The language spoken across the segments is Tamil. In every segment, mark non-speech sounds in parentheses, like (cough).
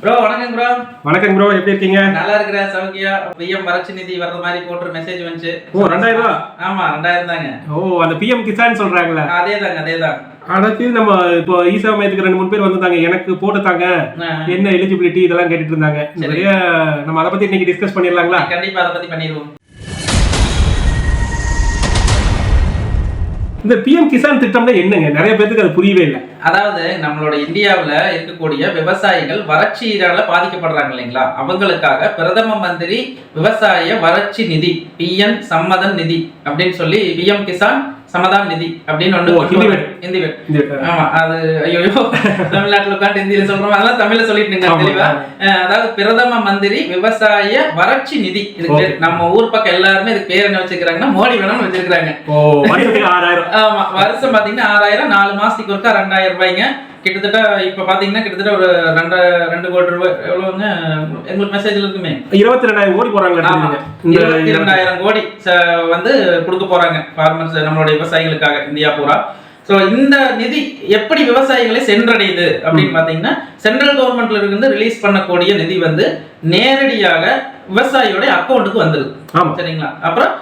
ப்ரோ வணக்கம் ப்ரோ வணக்கம் ப்ரோ எப்படி இருக்கீங்க? நல்லா இருக்கிற சௌக்கியா. பிஎம் வறட்சி நிதி வர்ற மாதிரி போட்டு மெசேஜ் வந்துச்சு. ஓ ரெண்டாயிரம்? ரூபா ஆமா ரெண்டாயிரம் தாங்க. ஓ அந்த பிஎம் கிசான் சொல்றாங்களே அதே தாங்க அதே தான். அடுத்து நம்ம இப்போ ஈசா மையத்துக்கு ரெண்டு மூணு பேர் வந்திருந்தாங்க எனக்கு போட்டுத்தாங்க என்ன எலிஜிபிலிட்டி இதெல்லாம் கேட்டுட்டு இருந்தாங்க. நிறைய நம்ம அதை பத்தி இன்னைக்கு டிஸ்கஸ் பண்ணிடலாங்களா? கண்டிப்பா அதை பத்தி பண்ணிடுவோம். இந்த பிஎம் கிசான் திட்டம்னா என்னங்க? நிறைய பேருக்கு அது புரியவே இல்லை. அதாவது நம்மளோட இந்தியாவுல இருக்கக்கூடிய விவசாயிகள் வறட்சியினால பாதிக்கப்படுறாங்க இல்லைங்களா? அவங்களுக்காக பிரதம மந்திரி விவசாய வறட்சி நிதி பிஎம் சம்மதன் நிதி அப்படின்னு சொல்லி பிஎம் கிசான் சமதான் நிதி அப்படின்னு கொண்டு ஹிந்தி. ஹிந்தி ஆமா அது ஐயோ (laughs) தமிழ்நாட்டுல உட்காந்து ஹிந்தியில சொல்றோம். அதெல்லாம் தமிழ்ல சொல்லிட்டு தெளிவா? அதாவது பிரதம மந்திரி விவசாய வறட்சி நிதி. பேர் நம்ம ஊர் பக்கம் எல்லாருமே இதுக்கு பேர் என்ன வச்சிருக்காங்கன்னா மோடி வேணும்னு வச்சிருக்காங்க ஆமா வருஷம் பாத்தீங்கன்னா ஆறாயிரம் நாலு மாசத்துக்கு ஒருக்கா ரெண்டாயிரம் ரூபாய்ங்க. கிட்டத்தட்ட இப்ப பாத்தீங்கன்னா கிட்டத்தட்ட ஒரு ரெண்டு ரெண்டு கோடி ரூபாய். எவ்வளவுங்க? எங்களுக்கு மெசேஜ்ல இருக்குமே. இருபத்தி ரெண்டாயிரம் கோடி போறாங்களா ஆமா. இந்த இருபத்தி ரெண்டாயிரம் கோடி வந்து கொடுக்க போறாங்க ஃபார்மர்ஸ் நம்மளுடைய விவசாயிகளுக்காக இந்தியா பூரா. சோ இந்த நிதி எப்படி விவசாயிகளை சென்றடையுது அப்படின்னு பாத்தீங்கன்னா சென்ட்ரல் கவர்மெண்ட்ல இருந்து ரிலீஸ் பண்ணக்கூடிய நிதி வந்து நேரடியாக விவசாயியோட அக்கௌண்ட்டுக்கு வந்துருது. ஆமா. சரிங்களா? அப்புறம்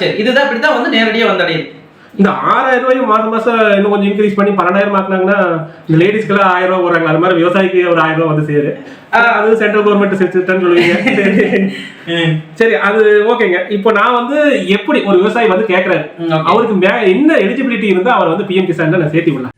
சரி. இதுதான் இப்படிதான் வந்து நேரடியா வந்தடையுது. இந்த ஆறாயிரம் ரூபாயும் மாசம் மாசம் இன்னும் கொஞ்சம் இன்க்ரீஸ் பண்ணி பன்னெண்டாயிரம் ஆக்குனாங்கன்னா இந்த லேடிஸ்க்கெல்லாம் ஆயிரம் ரூபாய் போறாங்க அது மாதிரி விவசாயிக்கு ஒரு ஆயிரம் ரூபாய் வந்து சேரு. அது சென்ட்ரல் கவர்மெண்ட் சிஸ்டம் சொல்லுவீங்க. (laughs) சரி. சரி அது ஓகேங்க. இப்போ நான் வந்து எப்படி ஒரு விவசாயி வந்து okay. அவருக்கு மே- என்ன எலிஜிபிலிட்டி இருந்தா அவர் வந்து பிஎம் கிசான்ல நான் சேர்த்தி விடலாம்.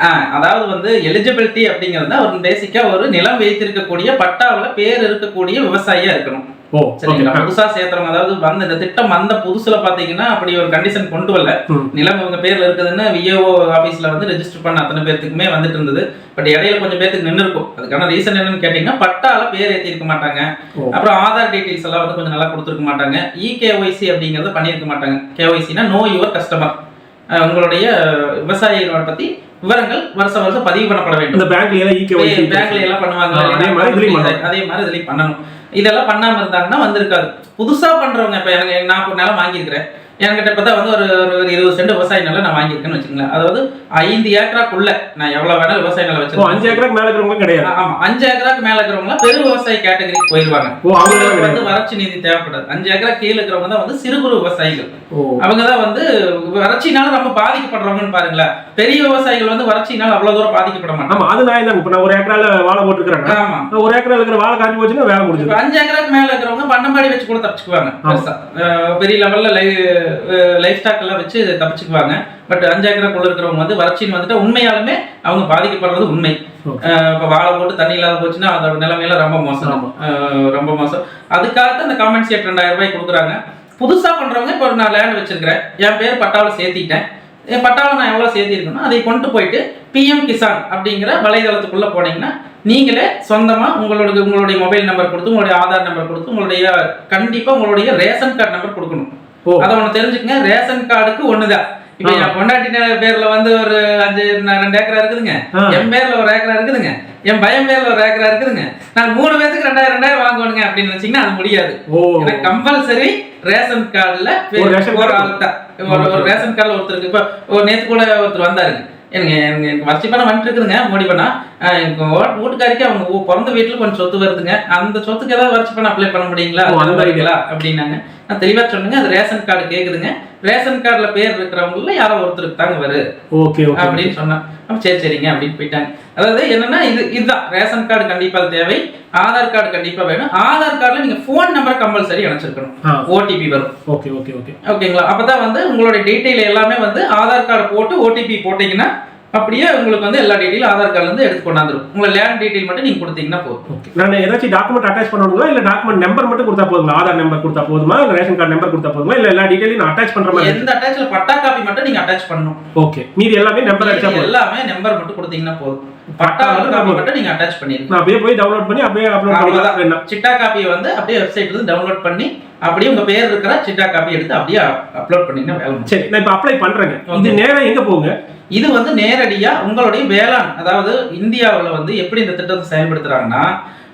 ஆ, அதாவது வந்து எலிஜிபிலிட்டி அப்படிங்கிறது ஒரு பேசிக்கா ஒரு நிலம் வைத்திருக்கக்கூடிய பட்டாவுல பேர் இருக்கக்கூடிய விவசாயியா இருக்கணும். ஓ சரிங்களா புதுசா சேர்த்துறவங்க அதாவது வந்த இந்த திட்டம் வந்த புதுசுல பாத்தீங்கன்னா அப்படி ஒரு கண்டிஷன் கொண்டு வரல. நிலம் இவங்க பேர்ல இருக்குதுன்னு விஏஓ ஆபீஸ்ல வந்து ரெஜிஸ்டர் பண்ண அத்தனை பேர்த்துக்குமே வந்துட்டு இருந்தது. பட் இடையில கொஞ்சம் பேர்த்துக்கு நின்று இருக்கும் அதுக்கான ரீசன் என்னன்னு கேட்டீங்கன்னா பட்டால பேர் ஏத்தி இருக்க மாட்டாங்க. அப்புறம் ஆதார் டீடைல்ஸ் எல்லாம் வந்து கொஞ்சம் நல்லா கொடுத்துருக்க மாட்டாங்க. இ கேஒய்சி அப்படிங்கறத பண்ணியிருக்க மாட்டாங்க. கேஒய்சினா நோ யுவர் கஸ்டமர் உங்களுடைய விவசாயிகளோட பத்தி விவரங்கள் வருஷம் வருஷம் பதிவு பண்ணப்பட வேண்டும். இந்த பேங்க்ல எல்லாம் பேங்க்ல எல்லாம் பண்ணுவாங்க. அதே மாதிரி இதுலயும் பண்ணணும். இதெல்லாம் பண்ணாமல் இருந்தாங்கன்னா வந்திருக்காது. புதுசா பண்றவங்க இப்போ எனக்கு நான் இப்போ நிலம் வாங்கியிருக்கிறேன். என்கிட்ட பார்த்தா வந்து ஒரு ஒரு இருபது சென்ட் விவசாய நிலம் நான் வாங்கியிருக்கேன்னு வச்சுங்களேன் அதாவது ஐந்து ஏக்கராக்குள்ள நான் எவ்வளவு வேணாலும் விவசாய நிலம் வச்சிருக்கேன். அஞ்சு ஏக்கருக்கு மேல இருக்கிறவங்க கிடையாது. ஆமா. அஞ்சு ஏக்கராக்கு மேல இருக்கிறவங்க பெரு விவசாய கேட்டகரிக்கு அவங்க அவங்களுக்கு வந்து வறட்சி நீதி தேவைப்படாது. அஞ்சு ஏக்கரா கீழே இருக்கிறவங்க தான் வந்து சிறு குறு விவசாயிகள். அவங்க தான் வந்து வறட்சினால ரொம்ப பாதிக்கப்படுறவங்கன்னு பாருங்களேன். பெரிய விவசாயிகள் வந்து வறட்சினால அவ்வளவு தூரம் பாதிக்கப்பட மாட்டாங்க. அது நான் இப்ப நான் ஒரு ஏக்கரால வாழை போட்டுக்கிறேன் ஆமா. ஒரு ஏக்கரால இருக்கிற வாழை காஞ்சி போச்சுன்னா வேலை முடிஞ்சது. இப்ப அஞ்சு ஏக்கருக்கு மேல இருக்கிறவங்க பண்ணம்பாடி வச்சு கூட தப்பிச்சுக்குவாங்க பெரிய லெவல்ல லைஃப் ஸ்டாக் எல்லாம் வச்சு தப்பிச்சுக்குவாங்க. பட் அஞ்சு ஏக்கருக்குள்ள இருக்கிறவங்க வந்து வறட்சின்னு வந்துட்டு உண்மையாலுமே அவங்க பாதிக்கப்படுறது உண்மை. இப்ப வாழை போட்டு தண்ணி இல்லாத போச்சுன்னா அதோட நிலைமையில ரொம்ப மோசம். ரொம்ப மோசம். அதுக்காக இந்த காம்பன்சேட் ரெண்டாயிரம் ரூபாய் கொடுக்குறாங்க. புதுசா பண்றவங்க இப்போ நான் லேண்ட் வச்சிருக்கிறேன். என் பேர் பட்டாவில் சேர்த்திட்டேன். என் பட்டாவில் நான் எவ்வளோ சேர்த்திருக்கணும் அதை கொண்டு போயிட்டு பிஎம் கிசான் அப்படிங்கிற வலைதளத்துக்குள்ள போனீங்கன்னா நீங்களே சொந்தமா உங்களோட உங்களுடைய மொபைல் நம்பர் கொடுத்து உங்களுடைய ஆதார் நம்பர் கொடுத்து உங்களுடைய கண்டிப்பா உங்களுடைய ரேஷன் கார்டு நம்பர் கொடுக்கணும். அதை ஒன்று தெரிஞ்சுக்கங்க. ரேஷன் கார்டுக்கு ஒண்ணுதான். இப்போ. என் பொண்டாட்டி நே- பேர்ல வந்து ஒரு அஞ்சு ரெண்டு ஏக்கரா இருக்குதுங்க. என் பேர்ல ஒரு ஏக்கரா இருக்குதுங்க. என் பையன் பேர்ல ஒரு ஏக்கரா இருக்குதுங்க. நான் மூணு பேத்துக்கு ரெண்டாயிரம் ரெண்டாயிரம் வாங்குவானுங்க அப்படின்னு நினைச்சீங்கன்னா அது முடியாது. எனக்கு கம்பல்சரி ரேஷன் கார்டுல ஒரு ரேஷன் ஒரு கார்டு? ஆள் தான். ஒரு ரேஷன் கார்டுல ஒருத்தருக்கு. இப்போ நேத்து கூட ஒருத்தர் வந்தாருங்க. எனக்கு எனக்கு வறட்சி பண்ண வந்துட்டு இருக்குதுங்க. மோடி பண்ணா. வீட்டுக்காரிக்கு அவங்க பிறந்த வீட்டுல கொஞ்சம் சொத்து வருதுங்க. அந்த சொத்துக்கு ஏதாவது வறட்சி பண்ண அப்ளை பண்ண முடியுங்களா? வரீங்களா அப்படின்னாங்க. நான் தெளிவா சொன்னேங்க அது ரேஷன் கார்டு கேக்குதுங்க. ரேஷன் கார்டுல பேர் இருக்கிறவங்கள யாரோ ஒருத்தருக்கு தாங்க வரு. ஓகே அப்படின்னு சொன்னேன் அப்ப சரி சரிங்க அப்படின்னு போயிட்டாங்க. அதாவது என்னன்னா இது இதுதான். ரேஷன் கார்டு கண்டிப்பா தேவை. ஆதார் கார்டு கண்டிப்பா வேணும். ஆதார் கார்டுல நீங்க ஃபோன் நம்பர் கம்பல்சரி இணைச்சிருக்கணும் ஆ. ஓடிபி வரும். Okay okay okay. ஓகேங்களா? அப்பதான் வந்து உங்களுடைய டீட்டெயில் எல்லாமே வந்து ஆதார் கார்டு போட்டு ஓடிபி போட்டீங்கன்னா அப்படியே உங்களுக்கு வந்து எல்லா டீட்டெயிலும் ஆதார் கார்டுல இருந்து எடுத்து கொண்டாந்துரும். உங்களை லேண்ட் டீட்டெயில் மட்டும் நீங்க கொடுத்தீங்கன்னா போதும். ஓகே நான் ஏதாச்சும் டாக்குமெண்ட் அட்டாச் பண்ணணுங்களா? இல்ல டாக்குமெண்ட் நம்பர் மட்டும் கொடுத்தா போதுங்களா? ஆதார் நம்பர் கொடுத்தா போதுமா? இல்ல ரேஷன் கார்டு நம்பர் கொடுத்தா போதுமா? இல்ல எல்லா நான் அட்டாச் பண்ற மாதிரி எந்த அட்டாச்ல பட்டா காப்பி மட்டும் நீங்க அட்டாச் பண்ணணும். ஓகே மீதி எல்லாமே நம்பர் அடிச்சா போதும். எல்லாமே நம்பர் மட்டும் கொடுத்தீங்கன்னா போதும். பட்டா மட்டும் காப்பி போதும். மட்டும் நீங்க அட்டாச் பண்ணிருக்கணும் நான் அப்படியே போய் டவுன்லோட் பண்ணி அப்படியே அப்லோட் பண்ணிக்கலாம். வேணாம் சிட்டா காப்பியை வந்து அப்படியே வெப்சைட்ல இருந்து டவுன்லோட் பண்ணி அப்படியே உங்க பேர் இருக்கிற சிட்டா காப்பி எடுத்து அப்படியே அப்லோட் பண்ணீங்கன்னா வேலை. சரி நான் இப்ப அப்ளை பண்றேங்க. இது நேரா எங்க போகுங்க? இது வந்து நேரடியா உங்களுடைய வேளாண் அதாவது இந்தியாவுல வந்து எப்படி இந்த திட்டத்தை செயல்படுத்துறாங்கன்னா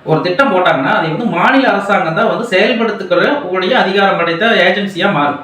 ஒரு திட்டம் போட்டாங்கன்னா அதை வந்து மாநில அரசாங்கம் தான் வந்து செயல்படுத்துக்கிற உடைய அதிகாரம் படைத்த ஏஜென்சியா மாறும்.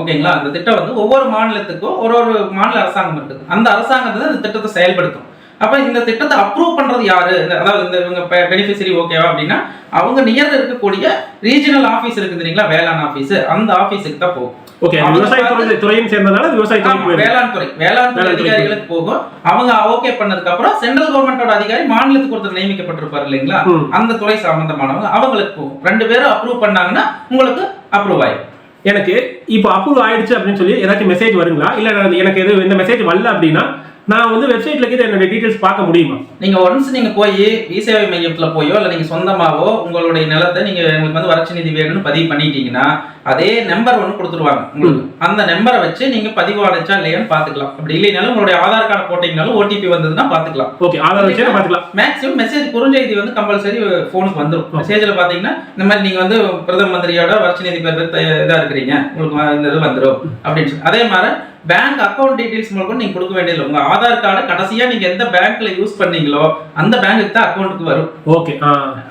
ஓகேங்களா? அந்த திட்டம் வந்து ஒவ்வொரு மாநிலத்துக்கும் ஒரு ஒரு மாநில அரசாங்கம் இருக்குது. அந்த அரசாங்கத்தை தான் இந்த திட்டத்தை செயல்படுத்தும். அப்ப இந்த திட்டத்தை அப்ரூவ் பண்றது யாரு? அதாவது இந்த இவங்க பெனிஃபிஷரி ஓகேவா அப்படின்னா அவங்க நியர்ல இருக்கக்கூடிய ரீஜனல் ஆபீஸ் இருக்குது தெரியுங்களா? வேளாண் ஆபீஸ் அந்த ஆபீஸுக்கு தான் போகும். ஓகே அவங்க விவசாய துறை துறையும் சேர்ந்ததால அது விவசாய ஆமா, துறைக்கு போயிருக்கு வேளாண் துறை வேளாண் துறை. அதிகாரிகளுக்கு போகும். அவங்க ஓகே பண்ணதுக்கு அப்புறம் சென்ட்ரல் கவர்மெண்டோட அதிகாரி மாநிலத்துக்கு ஒருத்தர் நியமிக்கப்பட்டிருப்பாரு இல்லைங்களா. அந்த துறை சம்பந்தமானவங்க அவங்களுக்கு போகும். ரெண்டு பேரும் அப்ரூவ் பண்ணாங்கன்னா உங்களுக்கு அப்ரூவ் ஆயிடும் எனக்கு இப்போ அப்ரூவ் ஆயிடுச்சு அப்படின்னு சொல்லி ஏதாச்சும் மெசேஜ் வருங்களா? இல்ல எனக்கு எது இந்த மெசேஜ் வரல அப்படின்னா நான் வந்து வெப்சைட்ல இருக்குது என்னோட டீடைல்ஸ் பார்க்க முடியுமா? நீங்க ஒன்ஸ் நீங்க போய் இ சேவை மையத்துல போயோ இல்ல நீங்க சொந்தமாவோ உங்களுடைய நிலத்தை நீங்க உங்களுக்கு வந்து வறட்சி நிதி வேணும்னு பதிவு பண்ணிட்டீங்கன்னா அதே நம்பர் ஒன்று கொடுத்துருவாங்க உங்களுக்கு. அந்த நம்பரை வச்சு நீங்க பதிவு அடைச்சா இல்லையான்னு பாத்துக்கலாம் அப்படி இல்லைனாலும் உங்களுடைய ஆதார் கார்டு போட்டீங்கனாலும் ஓடிபி வந்ததுன்னா பாத்துக்கலாம் ஓகே ஆதார் வச்சு நான் பார்த்துக்கலாம்? மேக்ஸிமம் மெசேஜ் குறுஞ்செய்தி வந்து கம்பல்சரி ஃபோனுக்கு வந்துடும் மெசேஜில் பார்த்தீங்கன்னா இந்த மாதிரி நீங்கள் வந்து பிரதம மந்திரியோட வறட்சி நிதி பெற இதாக இருக்கிறீங்க. உங்களுக்கு இந்த இது வந்துடும் அப்படின்னு அதே மாதிரி பேங்க் அக்கௌண்ட் டீடைல்ஸ் மூலம் நீங்கள் கொடுக்க வேண்டியதில்லை. உங்கள் ஆதார் கார்டு கடைசியாக நீங்கள் எந்த பேங்க்ல யூஸ் பண்ணீங்களோ அந்த பேங்க்குக்கு தான் அக்கௌண்ட்டுக்கு வரும். ஓகே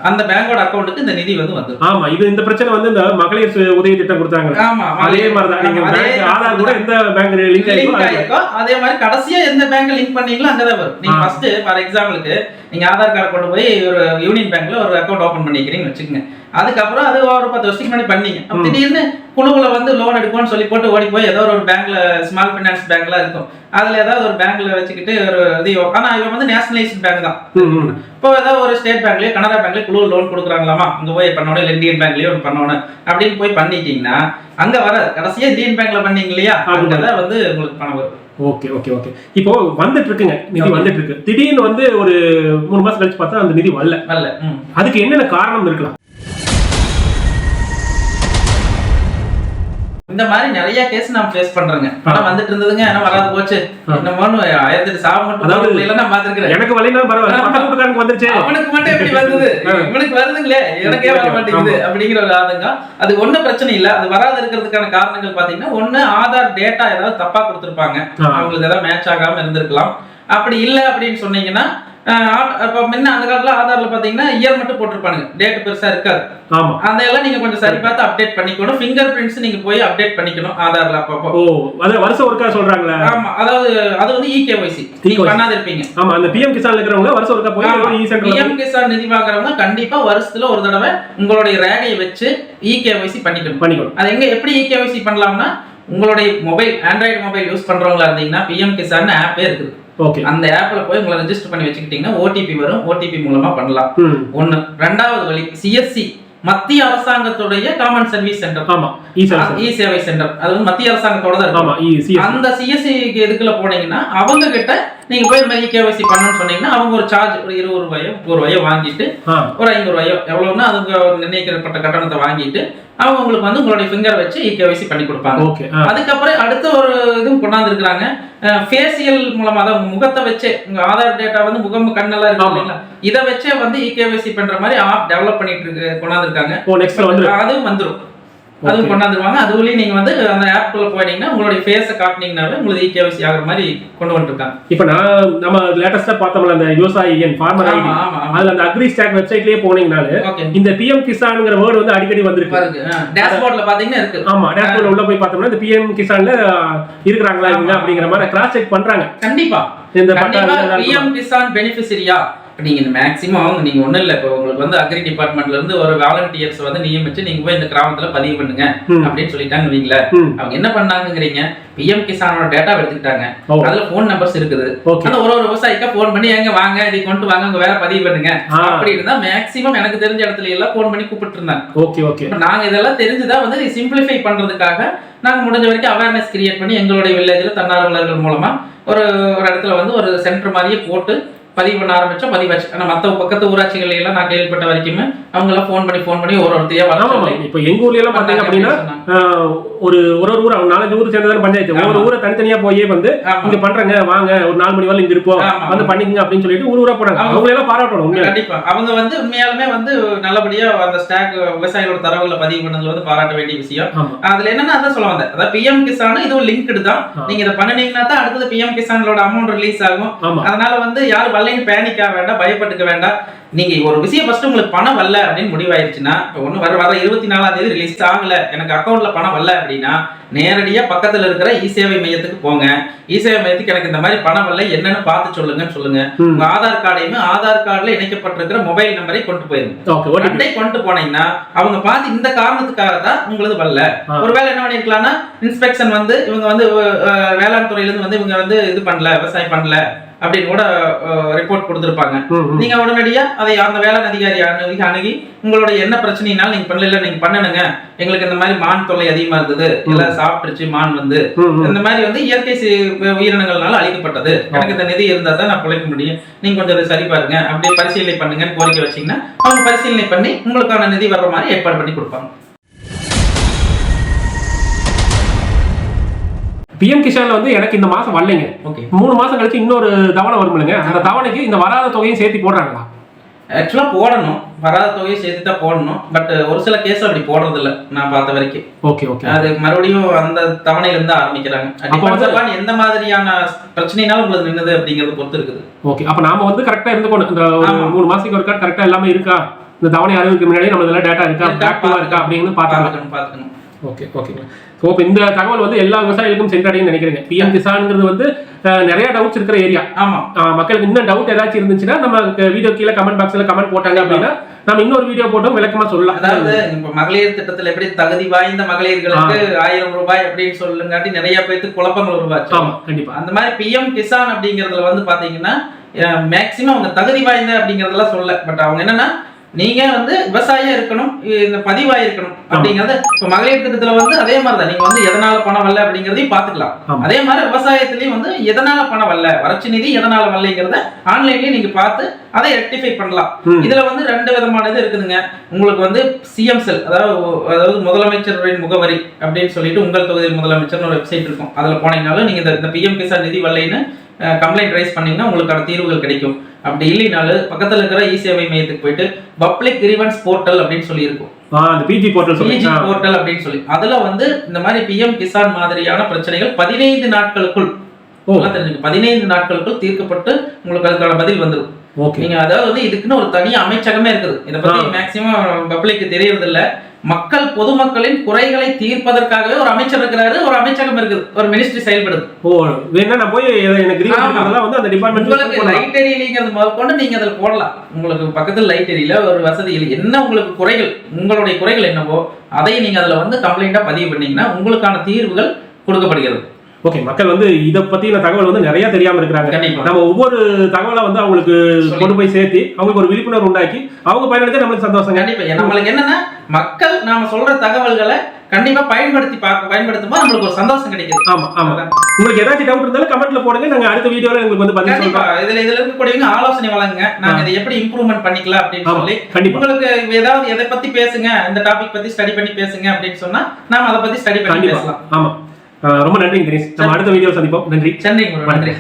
அந்த பேங்கோட அக்கௌண்ட்டுக்கு இந்த நிதி வந்து வந்துடும் ஆமா இது இந்த பிரச்சனை வந்து இந்த மகளிர் உதவி திட்டம் கொடுத்தாங்க. ஆமா அதே மாதிரி தான் நீங்க அதே பேங்க் ஆதார் கூட எந்த பேங்க் லிங்க் ஆயிருக்கோ அது- மாதிரி கடைசியா எந்த பேங்க் லிங்க் பண்ணீங்களோ அங்கதான் வரும். நீங்க ஆ. ஃபர்ஸ்ட் ஃபார் எக்ஸாம்பிளுக்கு நீங்க ஆதார் கார்டு கொண்டு போய் ஒரு யூனியன் பேங்க்ல ஒரு அக்கௌண்ட் ஓபன் பண்ணிக்கிறீங்கன்னு வச்சுக்கோங்க. அதுக்கப்புறம் அது ஒரு பத்து வருஷத்துக்கு முன்னாடி பண்ணீங்க. திடீர்னு குழுவுல வந்து லோன் எடுக்கும்னு சொல்லி போட்டு ஓடி போய் ஏதோ ஒரு பேங்க்ல ஸ்மால் ஃபைனான்ஸ் பேங்க்ல இருக்கும். அதுல ஏதாவது ஒரு பேங்க்ல வச்சுக்கிட்டு ஒரு இது ஆனா இவன் வந்து நேஷனலைஸ்ட் பேங்க் தான். இப்போ ஏதாவது ஒரு ஸ்டேட் பேங்க்லயோ கனரா பேங்க்லயோ குழு லோன் கொடுக்குறாங்களாமா? அங்க போய் பண்ணணும் இல்லை இந்தியன் பேங்க்லயோ ஒன்று பண்ணணும் அப்படின்னு போய் பண்ணிட்டீங்கன்னா அங்க வர கடைசியா இந்தியன் பேங்க்ல பண்ணீங்க இல்லையா. அங்கதான் வந்து உங்களுக்கு பணம் வரும். Okay okay okay. இப்போ வந்துட்டு இருக்குங்க நிதி. வந்துட்டு இருக்கு. திடீர்னு வந்து ஒரு மூணு மாசம் கழிச்சு பார்த்தா அந்த நிதி வரல. அதுக்கு என்னென்ன காரணம் இருக்கலாம்? இந்த மாதிரி நிறைய கேஸ் நான் ஃபேஸ் பண்றேங்க. பணம் வந்துட்டு இருந்ததுங்க ஆனா வராது போச்சு. என்னமோன்னு ஆயிரத்தி சாவு மட்டும் அதாவது இல்லைன்னா நான் பாத்துருக்கிறேன் எனக்கு வரலைன்னா பரவாயில்ல. பக்கத்து வீட்டுக்காரனுக்கு வந்துருச்சு. அவனுக்கு மட்டும் எப்படி ஆ. இவனுக்கு வருதுங்களே. எனக்கே வர மாட்டேங்குது அப்படிங்கிற ஒரு ஆதங்கம். அது ஒண்ணும் பிரச்சனை இல்ல. அது வராது இருக்கிறதுக்கான காரணங்கள் பாத்தீங்கன்னா ஒண்ணு ஆதார் டேட்டா ஏதாவது தப்பா கொடுத்திருப்பாங்க. அவங்களுக்கு ஏதாவது மேட்ச் ஆகாம இருந்திருக்கலாம். அப்படி இல்ல அப்படின்னு சொன்னீங்கன்னா அப்ப முன்ன அந்த காலத்துல ஆதார்ல பாத்தீங்கன்னா இயர் மட்டும் போட்டிருப்பானுங்க. டேட் பெருசா இருக்காது. ஆமா. அதெல்லாம் நீங்க கொஞ்சம் சரி பார்த்து அப்டேட் பண்ணிக்கணும். ஃபிங்கர் பிரிண்ட்ஸ் நீங்க போய் அப்டேட் பண்ணிக்கணும் ஆதார்ல அப்பப்போ. ஓ அது வருஷம் ஒருக்கா சொல்றாங்களே. ஆமா அதாவது அது வந்து இகேஒய்சி நீங்க E-KYC. பண்ணாத இருப்பீங்க. ஆமா அந்த பிஎம் கிசான் இருக்கிறவங்க வருஷம் ஒருக்கா போய் இ சென்டர்ல பிஎம் கிசான் நிதி வாங்குறவங்க கண்டிப்பா வருஷத்துல ஒரு தடவை உங்களுடைய ரேகையை வச்சு இகேஒய்சி பண்ணிக்கணும். பண்ணிக்கணும். அது எங்க எப்படி இகேஒய்சி பண்ணலாம்னா உங்களுடைய மொபைல் ஆண்ட்ராய்டு மொபைல் யூஸ் பண்றவங்களா இருந்தீங்கன்னா பிஎம் கிசான் ஆப்பே இருக்குது. ஓகே அந்த ஆப்ல போய் உங்களை ரெஜிஸ்டர் பண்ணி வச்சுக்கிட்டீங்கன்னா ஓடிபி வரும். ஓடிபி மூலமா பண்ணலாம். ஒண்ணு. ரெண்டாவது வழி சிஎஸ்சி மத்திய அரசாங்கத்துடைய காமன் சர்வீஸ் சென்டர் ஆமா. இ சேவை சென்டர் அது வந்து மத்திய அரசாங்கத்தோட தான் இருக்கும் சிஎஸ் அந்த சிஎஸ்சி இதுக்குள்ள போனீங்கன்னா அவங்க கிட்ட நீங்க போய் இந்த மாதிரி கேஒய்சி பண்ணணும்னு சொன்னீங்கன்னா அவங்க ஒரு சார்ஜ் ஒரு இருபது ரூபாயோ முப்பது ரூபாயோ வாங்கிட்டு ஒரு ஐநூறு ரூபாயோ எவ்வளவுன்னா அதுங்க ஒரு நிர்ணயிக்கப்பட்ட கட்டணத்தை வாங்கிட்டு அவங்க உங்களுக்கு வந்து உங்களுடைய ஃபிங்கர் வச்சு கேஒய்சி பண்ணி கொடுப்பாங்க. ஓகே அதுக்கப்புறம் அடுத்த ஒரு இதுவும் கொண்டாந்து இருக்கிறாங்க ஃபேசியல் மூலமா தான் உங்க முகத்தை வச்சே உங்க ஆதார் டேட்டா வந்து முகம் கண்ணெல்லாம் இருக்கு ஆமா. இல்லைங்களா? இதை வச்சே வந்து இகேவைசி பண்ற மாதிரி ஆப் டெவலப் பண்ணிட்டு இருக்கு கொண்டாந்து இருக்காங்க அதுவும் வந்துரும். அதுவும் கொண்டாந்துருவாங்க அதுலயும் நீங்க வந்து அந்த ஆப்குள்ள போனீங்கன்னா உங்களுடைய ஃபேஸை காட்டினீங்கன்னாவே உங்களுக்கு இகேவைசி ஆகுற மாதிரி கொண்டு வந்துருக்காங்க இப்ப நான் நம்ம லேட்டஸ்டா பார்த்தோம்ல அந்த விவசாயி என் ஃபார்மர் ஐடி. அதுல அந்த அக்ரி ஸ்டாக் வெப்சைட்லயே போனீங்கனாலே இந்த பிஎம் கிசான்ங்கிற வேர்டு வந்து அடிக்கடி வந்திருக்கு. பாருங்க டேஷ்போர்ட்ல பாத்தீங்கன்னா இருக்கு. ஆமா டேஷ்போர்ட்ல உள்ள போய் பார்த்தோம்னா இந்த பிஎம் கிசான்ல இருக்கிறாங்களா இவங்க. அப்படிங்கிற மாதிரி கிராஸ் செக் பண்றாங்க. கண்டிப்பா. இந்த பிஎம் கிசான் பெனிஃபிஷரியா நீங்க மேக்ஸிமம் நீங்க ஒண்ணும் இல்ல. இப்போ உங்களுக்கு வந்து அக்ரி டிபார்ட்மெண்ட்ல இருந்து ஒரு வாலண்டியர்ஸ் வந்து நியமிச்சு நீங்க போய் இந்த கிராமத்துல பதிவு பண்ணுங்க. அப்படின்னு சொல்லிட்டாங்க வீங்களேன். அவங்க என்ன பண்ணாங்கங்கிறீங்க? பிஎம் கிசானோட டேட்டா எடுத்துக்கிட்டாங்க. அதுல போன் நம்பர்ஸ் இருக்குது. ஓகே ஆனா ஒரு ஒரு விவசாயிக்கா போன் பண்ணி எங்க வாங்க இதை கொண்டு வாங்க உங்க வேற பதிவு பண்ணுங்க. அப்படி இருந்தா மேக்ஸிமம் எனக்கு தெரிஞ்ச இடத்துல எல்லாம் போன் பண்ணி கூப்பிட்டு இருந்தாங்க ஓகே ஓகே இப்ப நாங்க இதெல்லாம் தெரிஞ்சுதான் வந்து சிம்பிளிஃபை பண்றதுக்காக நாங்க முடிஞ்ச வரைக்கும் அவேர்னஸ் கிரியேட் பண்ணி எங்களுடைய வில்லேஜ்ல தன்னார்வலர்கள் மூலமா ஒரு ஒரு இடத்துல வந்து ஒரு சென்டர் மாதிரியே போட்டு பதிவு பண்ண ஆரம்பிச்சோம் பதிவாச்சு ஆனா மத்த பக்கத்து ஊராட்சிகள் எல்லாம் நான் கேள்விப்பட்ட வரைக்குமே அவங்க எல்லாம் ஃபோன் பண்ணி ஃபோன் பண்ணி ஒரு ஒருத்தையா வர ஆமா சொல்லி. இப்ப எங்க ஊர்ல எல்லாம் பாத்தீங்க அப்படின்னா ஒரு ஒரு ஒரு ஊர் நாலஞ்சு ஊர் சேர்ந்ததான பஞ்சாயத்து. ஒரு ஊரை தனித்தனியா போய் வந்து. இங்க பண்றாங்க வாங்க ஒரு நாலு மணி வரல இங்க இருப்போம். வந்து பண்ணிக்கங்க அப்படின்னு சொல்லிட்டு ஊர் ஊரா போறாங்க ஆமா. அவங்களை எல்லாம் பாராட்டணும் உண்மையா கண்டிப்பா. அவங்க வந்து உண்மையாலுமே வந்து நல்லபடியா அந்த ஸ்டாக் விவசாயிகளோட தரவுகளை பதிவு பண்ணதுல வந்து பாராட்ட வேண்டிய விஷயம். அதுல என்னன்னா அதான் சொல்ல வந்தேன். அதாவது பிஎம் கிசான் இதுவும் லிங்க்டு தான். நீங்க இதை பண்ணினீங்கன்னா தான் அடுத்தது பிஎம் கிசானோட அமௌண்ட் ரிலீஸ் ஆகும். அதனால வந்து யாரும் வரலைன்னு பேனிக் ஆக வேண்டாம் பயப்பட்டுக்க வேண்டாம். நீங்க ஒரு விஷயம் ஃபர்ஸ்ட் உங்களுக்கு பணம் வரல அப்படின்னு முடிவாயிருச்சுன்னா இப்போ ஒன்று வர வர இருபத்தி நாலாம் தேதி ரிலீஸ் ஆகல. எனக்கு அக்கௌண்ட்ல பணம் வரல அப்படின்னா நேரடியா பக்கத்துல இருக்கிற இ சேவை மையத்துக்கு போங்க. இ சேவை மையத்துக்கு எனக்கு இந்த மாதிரி பணம் வரல என்னன்னு பார்த்து சொல்லுங்கன்னு சொல்லுங்க. ம். உங்க ஆதார் கார்டையுமே ஆதார் கார்டுல இணைக்கப்பட்டிருக்கிற மொபைல் நம்பரை கொண்டு போயிருங்க. ரெண்டை கொண்டு போனீங்கன்னா அவங்க பார்த்து இந்த காரணத்துக்காக தான் உங்களது வரல. ஒருவேளை என்ன பண்ணிருக்கலாம்னா இன்ஸ்பெக்ஷன் வந்து இவங்க வந்து வேளாண் துறையில இருந்து வந்து இவங்க வந்து இது பண்ணல விவசாயம் பண்ணல. அப்படின்னு கூட ரிப்போர்ட் கொடுத்துருப்பாங்க. நீங்க உடனடியா அதை அந்த வேளாண் அதிகாரி அணுகி அணுகி உங்களோட என்ன பிரச்சனைனாலும் நீங்க பண்ணல நீங்க பண்ணணுங்க. எங்களுக்கு இந்த மாதிரி மான் தொல்லை அதிகமா இருந்தது. எல்லாம் சாப்பிட்டுருச்சு மான் வந்து. இந்த மாதிரி வந்து இயற்கை உயிரினங்கள்னால அழிக்கப்பட்டது. எனக்கு இந்த நிதி இருந்தா தான் நான் பிழைக்க முடியும். நீங்க கொஞ்சம் அதை சரி பாருங்க. அப்படியே பரிசீலனை பண்ணுங்கன்னு கோரிக்கை வச்சீங்கன்னா அவங்க பரிசீலனை பண்ணி உங்களுக்கான நிதி வர்ற மாதிரி ஏற்பாடு பண்ணி கொடுப்பாங்க. பிஎம் கிஷான்ல வந்து எனக்கு இந்த மாசம் வரலைங்க. ஓகே மூணு மாசம் கழிச்சு இன்னொரு தவணை வருமில்லைங்க அந்த தவணைக்கு இந்த வராத தொகையும் சேர்த்து போடுறாங்களா? ஆக்சுவலா போடணும். வராத தொகையை சேர்த்து தான் போடணும். பட் ஒரு சில கேஸ் அப்படி போடுறது இல்ல நான் பார்த்த வரைக்கும். ஓகே ஓகே அது மறுபடியும் அந்த தவணையில இருந்து ஆரம்பிக்கிறாங்க எந்த மாதிரியான பிரச்சனைனாலும் உங்களுக்கு நின்னது அப்படிங்கறது பொறுத்து இருக்குது. ஓகே அப்ப நாம வந்து கரெக்டா இருந்துக்கணும். இந்த. மூணு மாசத்துக்கு ஒரு கரெக்டா எல்லாமே இருக்கா? இந்த தவணை அறிவுக்கு முன்னாடி நம்ம இதெல்லாம் டேட்டா இருக்கா ஆக்டிவா இருக்கா? அப்படின்னு பாத்துக்கலாம் பாத்துக்கணும் பாத்துக்கணும் ஓகே ஓகேங்க ஸோ இப்போ இந்த தகவல் வந்து எல்லா விவசாயிகளுக்கும் சென்றடையும் நினைக்கிறேங்க. பிஎம் கிசான்ங்கிறது வந்து நிறைய டவுட்ஸ் இருக்கிற ஏரியா ஆமா. மக்களுக்கு இன்னும் டவுட் ஏதாச்சும் இருந்துச்சுன்னா நம்ம வீடியோ கீழே கமெண்ட் பாக்ஸ்ல கமெண்ட் போட்டாங்க அப்படின்னா நம்ம இன்னொரு வீடியோ போட்டும் விளக்கமா சொல்லலாம். அதாவது இப்ப மகளிர் திட்டத்துல எப்படி தகுதி வாய்ந்த மகளிர்களுக்கு ஆயிரம் ரூபாய் அப்படின்னு சொல்லுங்காட்டி நிறைய பேருக்கு குழப்பங்கள் உருவாச்சு. ஆமா கண்டிப்பா. அந்த மாதிரி பிஎம் கிசான் அப்படிங்கறதுல வந்து பாத்தீங்கன்னா மேக்சிமம் அவங்க தகுதி வாய்ந்த அப்படிங்கறதெல்லாம் சொல்ல. பட் அவங்க என்னன்னா நீங்க வந்து விவசாயியா இருக்கணும் இந்த பதிவாய் இருக்கணும் அப்படிங்கறது இப்ப மகளிர் திட்டத்துல வந்து அதே மாதிரி தான் நீங்க வந்து எதனால பணம் வரல அப்படிங்கறதையும் பாத்துக்கலாம். அதே மாதிரி விவசாயத்திலயும் வந்து எதனால பணம் வரல வறட்சி நிதி எதனால வரலைங்கிறத ஆன்லைன்லயே நீங்க பார்த்து அதை ரெக்டிஃபை பண்ணலாம். இதுல வந்து ரெண்டு விதமான இது இருக்குதுங்க. உங்களுக்கு வந்து சிஎம் செல் அதாவது அதாவது முதலமைச்சரின் முகவரி அப்படின்னு சொல்லிட்டு உங்கள் தொகுதி முதலமைச்சர்னு ஒரு வெப்சைட் இருக்கும். அதுல போனீங்கனாலும் நீங்க இந்த- இந்த பிஎம் கிசான் நிதி வரலைன்னு கம்ப்ளைண்ட் ரைஸ் பண்ணீங்கன்னா உங்களுக்கான தீர்வுகள் கிடைக்கும். அப்படி இல்லைனாலும் பக்கத்துல இருக்கிற இ சேவை மையத்துக்கு போயிட்டு பப்ளிக் கிரீவன்ஸ் போர்ட்டல் அப்படின்னு சொல்லி இருக்கும் ஆ, அந்த பிஜி போர்ட்டல் பிஜி சொல்லி போர்ட்டல் அப்படின்னு சொல்லி. அதுல வந்து இந்த மாதிரி பிஎம் கிசான் மாதிரியான பிரச்சனைகள் பதினைந்து நாட்களுக்குள். ஓ. நல்லா தெரிஞ்சுக்க. பதினைந்து நாட்களுக்குள் தீர்க்கப்பட்டு உங்களுக்கு அதுக்கான பதில் வந்துடும் ஓகே. நீங்க அதாவது இதுக்குன்னு ஒரு தனி அமைச்சகமே இருக்குது. இதை பத்தி. மேக்சிமம் பப்ளிக் தெரியறது இல்ல மக்கள் பொதுமக்களின் குறைகளை தீர்ப்பதற்காகவே ஒரு அமைச்சர் இருக்கிறாரு ஒரு அமைச்சகம் இருக்குது ஒரு மினிஸ்ட்ரி செயல்படுது. ஓ வேணா நான் போய் எனக்கு வந்து அந்த உங்களுக்கு டிபார்ட்மெண்ட் லைட் எரியலைங்கிறது முதற்கொண்டு நீங்க அதில் போடலாம். உங்களுக்கு பக்கத்துல லைட் எரியல ஒரு வசதி இல்லை. என்ன உங்களுக்கு குறைகள்? உங்களுடைய குறைகள் என்னவோ அதை நீங்க அதுல வந்து கம்ப்ளைண்டா பதிவு பண்ணீங்கன்னா உங்களுக்கான தீர்வுகள் கொடுக்கப்படுகிறது. ஓகே மக்கள் வந்து இத பத்தின தகவல் வந்து நிறைய தெரியாம இருக்கிறாங்க. நம்ம ஒவ்வொரு தகவலை வந்து அவங்களுக்கு. கொண்டு போய் சேர்த்து அவங்களுக்கு ஒரு விழிப்புணர்வு உண்டாக்கி அவங்க பயனடைஞ்சா நம்மளுக்கு சந்தோஷங்க. கண்டிப்பா. நம்மளுக்கு என்னன்னா மக்கள் நாம சொல்ற தகவல்களை கண்டிப்பா பயன்படுத்தி பார்க்க பயன்படுத்தும் போது நம்மளுக்கு ஒரு சந்தோஷம் கிடைக்குது. ஆமா ஆமா. உங்களுக்கு ஏதாச்சும் டவுட் இருந்தாலும் கமெண்ட்ல போடுங்க. நாங்க அடுத்த வீடியோல உங்களுக்கு வந்து பதில் சொல்றோம். இதுல இதுல இருக்கக்கூடியவங்க ஆலோசனை வழங்குங்க. நாங்க. இதை எப்படி இம்ப்ரூவ்மெண்ட் பண்ணிக்கலாம் அப்படின்னு சொல்லி கண்டிப்பா. உங்களுக்கு ஏதாவது எதை பத்தி பேசுங்க இந்த டாபிக் பத்தி ஸ்டடி பண்ணி பேசுங்க அப்படின்னு சொன்னா நாம அதை பத்தி ஸ்டடி பண்ணி பேசலாம். ஆமா. ரொம்ப நன்றி தினேஷ் நம்ம அடுத்த வீடியோ சந்திப்போம். நன்றி. சென்னை நன்றி.